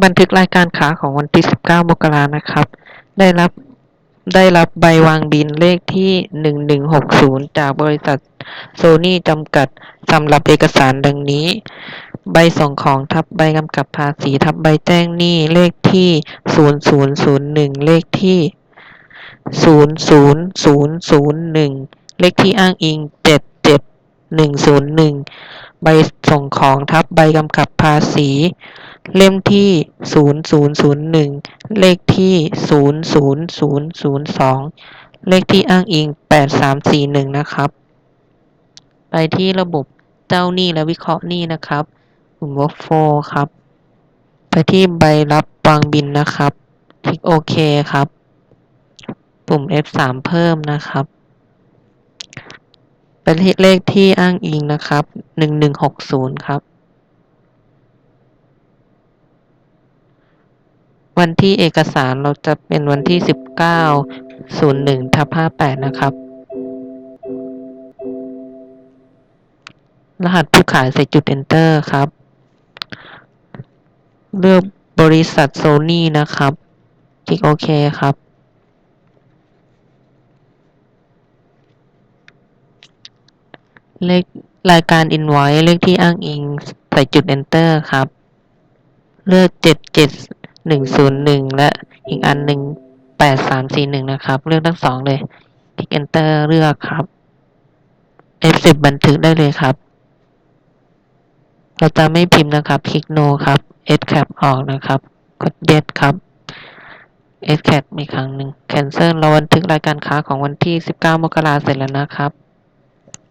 บันทึกรายการค้าของวันที่ 19 มกรานะครับ ได้รับได้รับใบวางบินเลขที่ 1160 จากบริษัทโซนี่จำกัดสำหรับเอกสารดังนี้ ใบส่งของทับใบกำกับภาษีทับใบแจ้งหนี้เลขที่ 0001 เลขที่ 00001 เลขที่อ้างอิง 77101 ใบส่งของทับใบกำกับภาษี เล่มที่ 0001 เลขที่ 00002 เลขที่อ้างอิง 8341 นะครับ ไปที่ระบบเจ้าหนี้และวิเคราะห์หนี้นะครับปุ่ม workflow ครับ ไปที่ใบรับวางบินนะครับ คลิกโอเคครับ ปุ่ม F3 เพิ่มนะครับไปที่เลขที่อ้างอิงนะครับ 1160 ครับ วันที่เอกสารเราจะเป็นวันที่ 19 01ทับ58 นะครับ รหัสผู้ขายใส่จุด enter ครับ เลือกบริษัทโซนี่นะครับ คลิกโอเคครับ เลขรายการ invoice เลขที่อ้างอิง ใส่จุด enter ครับ เลือก 77101 และอีกอันหนึ่ง8341 นะครับ เลือกทั้งสองเลย คลิก enter เลือกครับ F10 บันทึกได้เลยครับ เราจะไม่พิมพ์นะครับ คลิก no ครับ escape ออกนะครับ กด yes ครับ escape อีกครั้งหนึ่ง cancel เราบันทึกรายการค้าของวันที่ 19 มกราเสร็จแล้วนะครับ